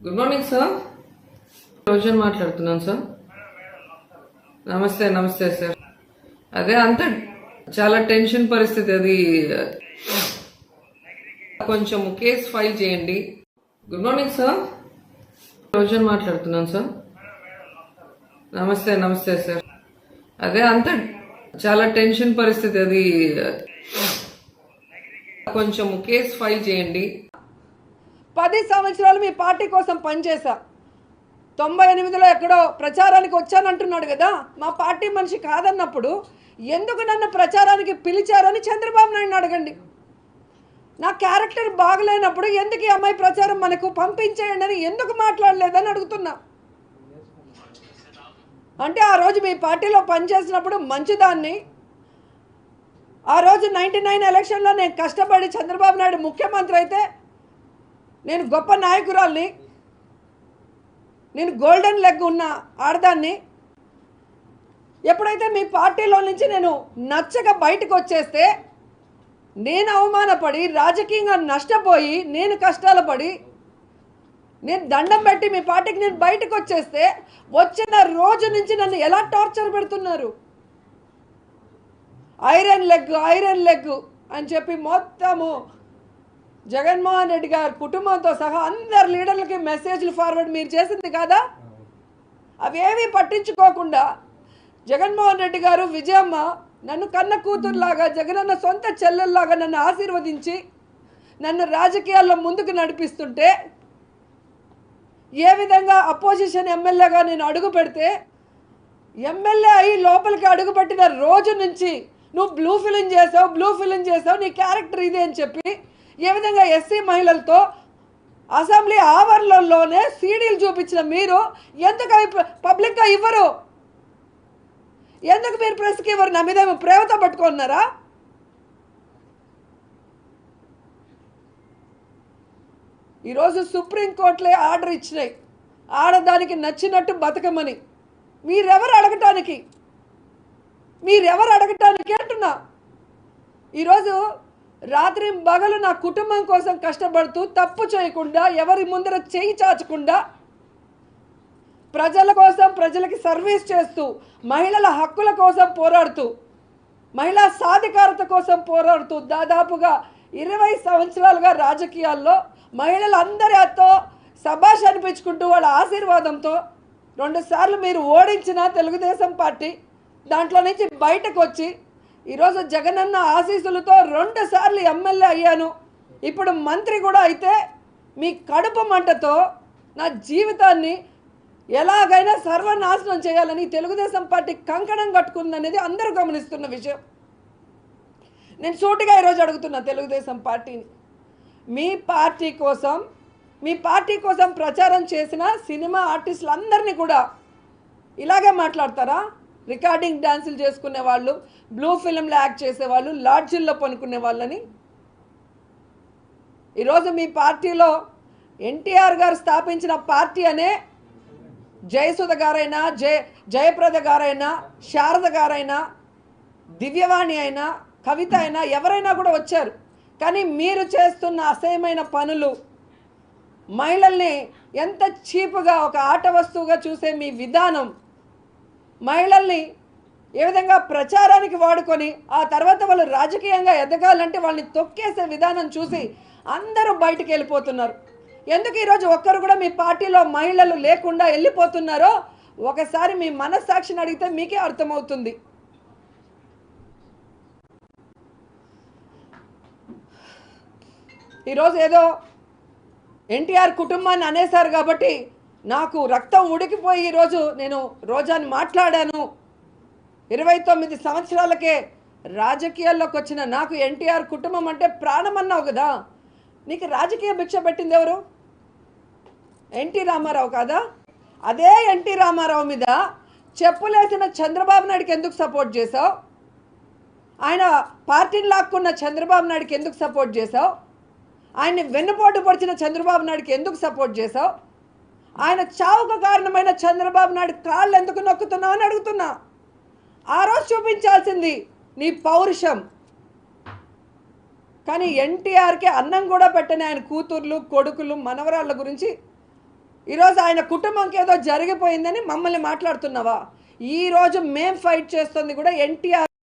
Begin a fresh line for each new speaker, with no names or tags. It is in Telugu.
గుడ్ మార్నింగ్ సార్ రోజన్ మాట్లాడుతున్నాను సార్ నమస్తే నమస్తే సార్ అదే అంత చాలా టెన్షన్ పరిస్థితి అది. కొంచెం కేస్ ఫైల్ చేయండి. గుడ్ మార్నింగ్ సార్ రోజన్ మాట్లాడుతున్నాను సార్ నమస్తే నమస్తే సార్ అదే అంత చాలా టెన్షన్ పరిస్థితి అది. కొంచెం కేస్ ఫైల్ చేయండి.
పది సంవత్సరాలు మీ పార్టీ కోసం పనిచేశా. తొంభై ఎనిమిదిలో ఎక్కడో ప్రచారానికి వచ్చానంటున్నాడు కదా మా పార్టీ మనిషి కాదన్నప్పుడు ఎందుకు నన్ను ప్రచారానికి పిలిచారని చంద్రబాబు నాయుడు అడగండి. నా క్యారెక్టర్ బాగలేనప్పుడు ఎందుకు ఈ అమ్మాయి ప్రచారం మనకు పంపించేయండి అని ఎందుకు మాట్లాడలేదని అడుగుతున్నా. అంటే ఆ రోజు మీ పార్టీలో పనిచేసినప్పుడు మంచిదాన్ని ఆ రోజు నైంటీ నైన్ ఎలక్షన్లో నేను కష్టపడి చంద్రబాబు నాయుడు ముఖ్యమంత్రి అయితే నేను గొప్ప నాయకురాల్ని. నేను గోల్డెన్ లెగ్ ఉన్న ఆడదాన్ని. ఎప్పుడైతే మీ పార్టీలో నుంచి నేను నచ్చక బయటకు వచ్చేస్తే నేను అవమానపడి రాజకీయంగా నష్టపోయి నేను కష్టాలు పడి నేను దండం పెట్టి మీ పార్టీకి నేను బయటకు వచ్చేస్తే వచ్చిన రోజు నుంచి నన్ను ఎలా టార్చర్ పెడుతున్నారు? ఐరన్ లెగ్ ఐరన్ లెగ్ అని చెప్పి మొత్తము జగన్మోహన్ రెడ్డి గారి కుటుంబంతో సహా అందరు లీడర్లకి మెసేజ్లు ఫార్వర్డ్ మీరు చేసింది కాదా? అవేమీ పట్టించుకోకుండా జగన్మోహన్ రెడ్డి గారు విజయమ్మ నన్ను కన్న కూతురులాగా జగనన్న సొంత చెల్లెల్లాగా నన్ను ఆశీర్వదించి నన్ను రాజకీయాల్లో ముందుకు నడిపిస్తుంటే ఏ విధంగా అపోజిషన్ ఎమ్మెల్యేగా నేను అడుగు పెడితే ఎమ్మెల్యే అయ్యి లోపలికి అడుగుపెట్టిన రోజు నుంచి నువ్వు బ్లూ ఫిలిం చేసావు బ్లూ ఫిలిం చేసావు నీ క్యారెక్టర్ ఇది అని చెప్పి ఏ విధంగా ఎస్సీ మహిళలతో అసెంబ్లీ ఆవరణలోనే సీడీలు చూపించిన మీరు ఎందుకు అవి పబ్లిక్గా ఇవ్వరు? ఎందుకు మీరు ప్రెస్కి ఇవ్వరు? నా మీద ఏమో ప్రేమతో పట్టుకున్నారా? ఈరోజు సుప్రీంకోర్టులే ఆర్డర్ ఇచ్చినాయి. ఆడదానికి నచ్చినట్టు బతకమని. మీరెవరు అడగటానికి? మీరెవరు అడగటానికి అంటున్నా? ఈరోజు రాత్రి పగలు నా కుటుంబం కోసం కష్టపడుతూ తప్పు చేయకుండా ఎవరి ముందర చేయి చాచకుండా ప్రజల కోసం ప్రజలకి సర్వీస్ చేస్తూ మహిళల హక్కుల కోసం పోరాడుతూ మహిళా సాధికారత కోసం పోరాడుతూ దాదాపుగా ఇరవై సంవత్సరాలుగా రాజకీయాల్లో మహిళలందరితో సభాష్ అనిపించుకుంటూ వాళ్ళ ఆశీర్వాదంతో రెండుసార్లు మీరు ఓడించిన తెలుగుదేశం పార్టీ దాంట్లో నుంచి బయటకు వచ్చి ఈరోజు జగనన్న ఆశీస్సులతో రెండు సార్లు ఎమ్మెల్యే అయ్యాను. ఇప్పుడు మంత్రి కూడా అయితే మీ కడుపు మంటతో నా జీవితాన్ని ఎలాగైనా సర్వనాశనం చేయాలని తెలుగుదేశం పార్టీ కంకణం కట్టుకుందనేది అందరూ గమనిస్తున్న విషయం. నేను సూటిగా ఈరోజు అడుగుతున్నా తెలుగుదేశం పార్టీని. మీ పార్టీ కోసం మీ పార్టీ కోసం ప్రచారం చేసిన సినిమా ఆర్టిస్టులందరినీ కూడా ఇలాగే మాట్లాడతారా? రికార్డింగ్ డ్యాన్సులు చేసుకునే వాళ్ళు బ్లూ ఫిలింలో యాక్ట్ చేసేవాళ్ళు లాడ్జిల్లో పనుకునే వాళ్ళని. ఈరోజు మీ పార్టీలో ఎన్టీఆర్ గారు స్థాపించిన పార్టీ అనే జయసుధ గారైనా జయ జయప్రద గారైనా శారద గారైనా దివ్యవాణి అయినా కవిత అయినా ఎవరైనా కూడా వచ్చారు. కానీ మీరు చేస్తున్న అసహ్యమైన పనులు మహిళల్ని ఎంత చీపుగా ఒక ఆట వస్తువుగా చూసే మీ విధానం మహిళల్ని ఏ విధంగా ప్రచారానికి వాడుకొని ఆ తర్వాత వాళ్ళు రాజకీయంగా ఎదగాలంటే వాళ్ళని తొక్కేసే విధానం చూసి అందరూ బయటికి వెళ్ళిపోతున్నారు. ఎందుకు ఈరోజు ఒక్కరు కూడా మీ పార్టీలో మహిళలు లేకుండా వెళ్ళిపోతున్నారో ఒకసారి మీ మనస్సాక్షిని అడిగితే మీకే అర్థమవుతుంది. ఈరోజు ఏదో ఎన్టీఆర్ కుటుంబాన్ని అనేశారు కాబట్టి నాకు రక్తం ఉడికిపోయి ఈరోజు నేను రోజాని మాట్లాడాను. ఇరవై తొమ్మిది సంవత్సరాలకే రాజకీయాల్లోకి వచ్చిన నాకు ఎన్టీఆర్ కుటుంబం అంటే ప్రాణం అన్నావు కదా. నీకు రాజకీయ భిక్ష పెట్టింది ఎవరు? ఎన్టీ రామారావు కాదా? అదే ఎన్టీ రామారావు మీద చెప్పులేసిన చంద్రబాబు నాయుడుకి ఎందుకు సపోర్ట్ చేసావు ఆయన పార్టీని లాక్కున్న చంద్రబాబు నాయుడుకి ఎందుకు సపోర్ట్ చేసావు ఆయన్ని వెన్నుపోటు పొడిచిన చంద్రబాబు నాయుడుకి ఎందుకు సపోర్ట్ చేసావు ఆయన చావుకు కారణమైన చంద్రబాబు నాయుడు కాళ్ళు ఎందుకు నొక్కుతున్నావు అని అడుగుతున్నా. ఆ రోజు చూపించాల్సింది నీ పౌరుషం. కానీ ఎన్టీఆర్కి అన్నం కూడా పెట్టని ఆయన కూతుర్లు కొడుకులు మనవరాళ్ళ గురించి ఈరోజు ఆయన కుటుంబంకి ఏదో జరిగిపోయిందని మమ్మల్ని మాట్లాడుతున్నావా? ఈరోజు మేం ఫైట్ చేస్తుంది కూడా ఎన్టీఆర్